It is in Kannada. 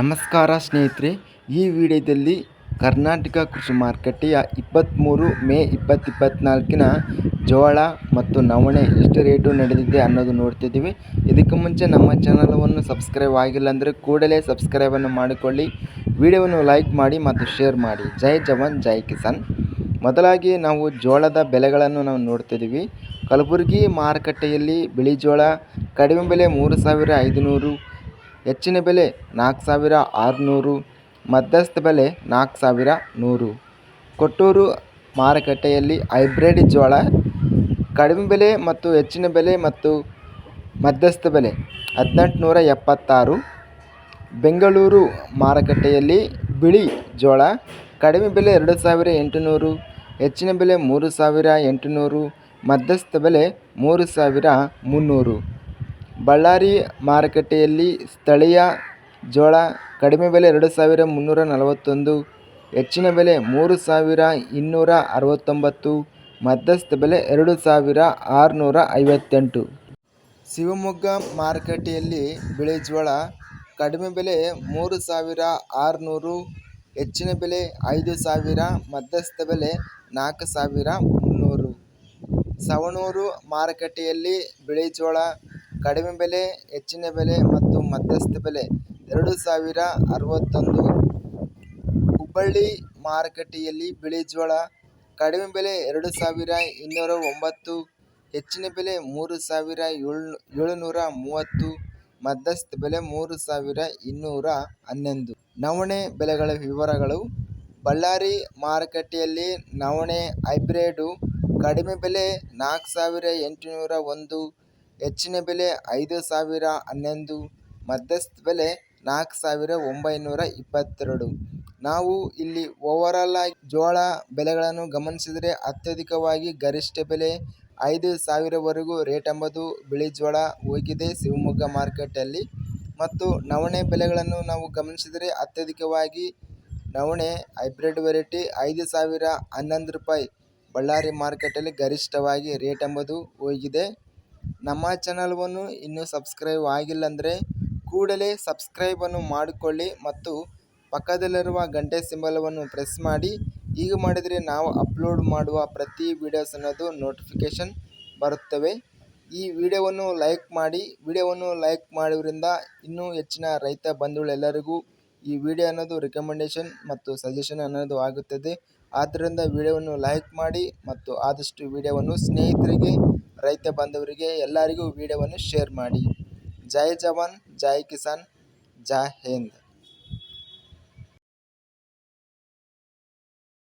ನಮಸ್ಕಾರ ಸ್ನೇಹಿತರೆ, ಈ ವಿಡಿಯೋದಲ್ಲಿ ಕರ್ನಾಟಕ ಕೃಷಿ ಮಾರುಕಟ್ಟೆಯ ಇಪ್ಪತ್ತ್ಮೂರು ಮೇ ಇಪ್ಪತ್ತು ಇಪ್ಪತ್ತ್ನಾಲ್ಕಿನ ಜೋಳ ಮತ್ತು ನವಣೆ ಎಷ್ಟು ರೇಟು ನಡೆದಿದೆ ಅನ್ನೋದು ನೋಡ್ತಿದ್ದೀವಿ. ಇದಕ್ಕೆ ಮುಂಚೆ ನಮ್ಮ ಚಾನಲನ್ನು ಸಬ್ಸ್ಕ್ರೈಬ್ ಆಗಿಲ್ಲ ಅಂದರೆ ಕೂಡಲೇ ಸಬ್ಸ್ಕ್ರೈಬನ್ನು ಮಾಡಿಕೊಳ್ಳಿ. ವಿಡಿಯೋವನ್ನು ಲೈಕ್ ಮಾಡಿ ಮತ್ತು ಶೇರ್ ಮಾಡಿ. ಜೈ ಜವಾನ್, ಜೈ ಕಿಸಾನ್. ಮೊದಲಾಗಿ ನಾವು ಜೋಳದ ಬೆಲೆಗಳನ್ನು ನಾವು ನೋಡ್ತಿದ್ದೀವಿ. ಕಲಬುರಗಿ ಮಾರುಕಟ್ಟೆಯಲ್ಲಿ ಬಿಳಿ ಜೋಳ ಕಡಿಮೆ ಬೆಲೆ ಮೂರು ಸಾವಿರ ಐದುನೂರು ಹೆಚ್ಚಿನ ಬೆಲೆ ನಾಲ್ಕು ಸಾವಿರ ಆರುನೂರು, ಮಧ್ಯಸ್ಥ ಬೆಲೆ ನಾಲ್ಕು ಸಾವಿರ ನೂರು. ಕೊಟ್ಟೂರು ಮಾರುಕಟ್ಟೆಯಲ್ಲಿ ಹೈಬ್ರಿಡ್ ಜೋಳ ಕಡಿಮೆ ಬೆಲೆ ಮತ್ತು ಹೆಚ್ಚಿನ ಬೆಲೆ ಮತ್ತು ಮಧ್ಯಸ್ಥ ಬೆಲೆ ಹದಿನೆಂಟುನೂರ ಎಪ್ಪತ್ತಾರು. ಬೆಂಗಳೂರು ಮಾರುಕಟ್ಟೆಯಲ್ಲಿ ಬಿಳಿ ಜೋಳ ಕಡಿಮೆ ಬೆಲೆ ಎರಡು ಸಾವಿರ ಎಂಟುನೂರು, ಹೆಚ್ಚಿನ ಬೆಲೆ ಮೂರು ಸಾವಿರ ಎಂಟುನೂರು, ಮಧ್ಯಸ್ಥ ಬೆಲೆ ಮೂರು ಸಾವಿರ ಮುನ್ನೂರು. ಬಳ್ಳಾರಿ ಮಾರುಕಟ್ಟೆಯಲ್ಲಿ ಸ್ಥಳೀಯ ಜೋಳ ಕಡಿಮೆ ಬೆಲೆ ಎರಡು ಸಾವಿರ ಮುನ್ನೂರ ನಲವತ್ತೊಂದು, ಹೆಚ್ಚಿನ ಬೆಲೆ ಮೂರು ಸಾವಿರ ಇನ್ನೂರ ಅರವತ್ತೊಂಬತ್ತು, ಮಧ್ಯಸ್ಥ ಬೆಲೆ ಎರಡು ಸಾವಿರ ಆರುನೂರ ಐವತ್ತೆಂಟು. ಶಿವಮೊಗ್ಗ ಮಾರುಕಟ್ಟೆಯಲ್ಲಿ ಬಿಳಿ ಜೋಳ ಕಡಿಮೆ ಬೆಲೆ ಮೂರು ಸಾವಿರ ಆರುನೂರು, ಹೆಚ್ಚಿನ ಬೆಲೆ ಐದು ಸಾವಿರ, ಮಧ್ಯಸ್ಥ ಬೆಲೆ ನಾಲ್ಕು ಸಾವಿರ ಮುನ್ನೂರು. ಸವಣೂರು ಮಾರುಕಟ್ಟೆಯಲ್ಲಿ ಬಿಳಿ ಜೋಳ ಕಡಿಮೆ ಬೆಲೆ, ಹೆಚ್ಚಿನ ಬೆಲೆ ಮತ್ತು ಮಧ್ಯಸ್ಥ ಬೆಲೆ. ಎರಡು ಸಾವಿರ ಅರವತ್ತೊಂದು ಹುಬ್ಬಳ್ಳಿ ಮಾರುಕಟ್ಟೆಯಲ್ಲಿ ಬಿಳಿ ಜೋಳ ಕಡಿಮೆ ಬೆಲೆ ಎರಡು ಸಾವಿರ ಇನ್ನೂರ ಒಂಬತ್ತು, ಹೆಚ್ಚಿನ ಬೆಲೆ ಮೂರು ಸಾವಿರ ಏಳು ಏಳುನೂರ ಮೂವತ್ತು, ಮಧ್ಯಸ್ಥ ಬೆಲೆ ಮೂರು ಸಾವಿರ ಇನ್ನೂರ ಹನ್ನೊಂದು. ನವಣೆ ಬೆಲೆಗಳ ವಿವರಗಳು. ಬಳ್ಳಾರಿ ಮಾರುಕಟ್ಟೆಯಲ್ಲಿ ನವಣೆ ಹೈಬ್ರಿಡು ಕಡಿಮೆ ಬೆಲೆ ನಾಲ್ಕು ಸಾವಿರ ಎಂಟುನೂರ ಒಂದು ಹೆಚ್ಚಿನ ಬೆಲೆ ಐದು ಸಾವಿರ ಹನ್ನೊಂದು, ಮಧ್ಯಸ್ಥ ಬೆಲೆ ನಾಲ್ಕು ಸಾವಿರ ಒಂಬೈನೂರ ಇಪ್ಪತ್ತೆರಡು. ನಾವು ಇಲ್ಲಿ ಓವರಾಲ್ ಆಗಿ ಜೋಳ ಬೆಲೆಗಳನ್ನು ಗಮನಿಸಿದರೆ ಅತ್ಯಧಿಕವಾಗಿ ಗರಿಷ್ಠ ಬೆಲೆ ಐದು ಸಾವಿರವರೆಗೂ ರೇಟ್ ಎಂಬುದು ಬಿಳಿ ಜೋಳ ಹೋಗಿದೆ ಶಿವಮೊಗ್ಗ ಮಾರ್ಕೆಟಲ್ಲಿ. ಮತ್ತು ನವಣೆ ಬೆಲೆಗಳನ್ನು ನಾವು ಗಮನಿಸಿದರೆ ಅತ್ಯಧಿಕವಾಗಿ ನವಣೆ ಹೈಬ್ರಿಡ್ ವೆರೈಟಿ ಐದು ಸಾವಿರ ಹನ್ನೊಂದು ರೂಪಾಯಿ. ಬಳ್ಳಾರಿ ಮಾರ್ಕೆಟಲ್ಲಿ ಗರಿಷ್ಠವಾಗಿ ರೇಟ್ ಎಂಬುದು ಹೋಗಿದೆ. ನಮ್ಮ ಚಾನಲ್ವನ್ನು ಇನ್ನೂ ಸಬ್ಸ್ಕ್ರೈಬ್ ಆಗಿಲ್ಲ ಅಂದರೆ ಕೂಡಲೇ ಸಬ್ಸ್ಕ್ರೈಬನ್ನು ಮಾಡಿಕೊಳ್ಳಿ ಮತ್ತು ಪಕ್ಕದಲ್ಲಿರುವ ಗಂಟೆ ಸಿಂಬಲವನ್ನು ಪ್ರೆಸ್ ಮಾಡಿ. ಹೀಗೆ ಮಾಡಿದರೆ ನಾವು ಅಪ್ಲೋಡ್ ಮಾಡುವ ಪ್ರತಿ ವೀಡಿಯೋಸ್ ಅನ್ನೋದು ನೋಟಿಫಿಕೇಷನ್ ಬರುತ್ತವೆ. ಈ ವಿಡಿಯೋವನ್ನು ಲೈಕ್ ಮಾಡಿ. ವಿಡಿಯೋವನ್ನು ಲೈಕ್ ಮಾಡೋದ್ರಿಂದ ಇನ್ನೂ ಹೆಚ್ಚಿನ ರೈತ ಬಂಧುಗಳೆಲ್ಲರಿಗೂ ಈ ವಿಡಿಯೋ ಅನ್ನೋದು ರಿಕಮೆಂಡೇಷನ್ ಮತ್ತು ಸಜೆಷನ್ ಅನ್ನೋದು ಆಗುತ್ತದೆ. ಆದ್ದರಿಂದ ವಿಡಿಯೋವನ್ನು ಲೈಕ್ ಮಾಡಿ ಮತ್ತು ಆದಷ್ಟು ವಿಡಿಯೋವನ್ನು ಸ್ನೇಹಿತರಿಗೆ, ರೈತ ಬಾಂಧವರಿಗೆ, ಎಲ್ಲರಿಗೂ ವಿಡಿಯೋವನ್ನು ಶೇರ್ ಮಾಡಿ. ಜೈ ಜವಾನ್, ಜೈ ಕಿಸಾನ್, ಜೈ ಹಿಂದ್.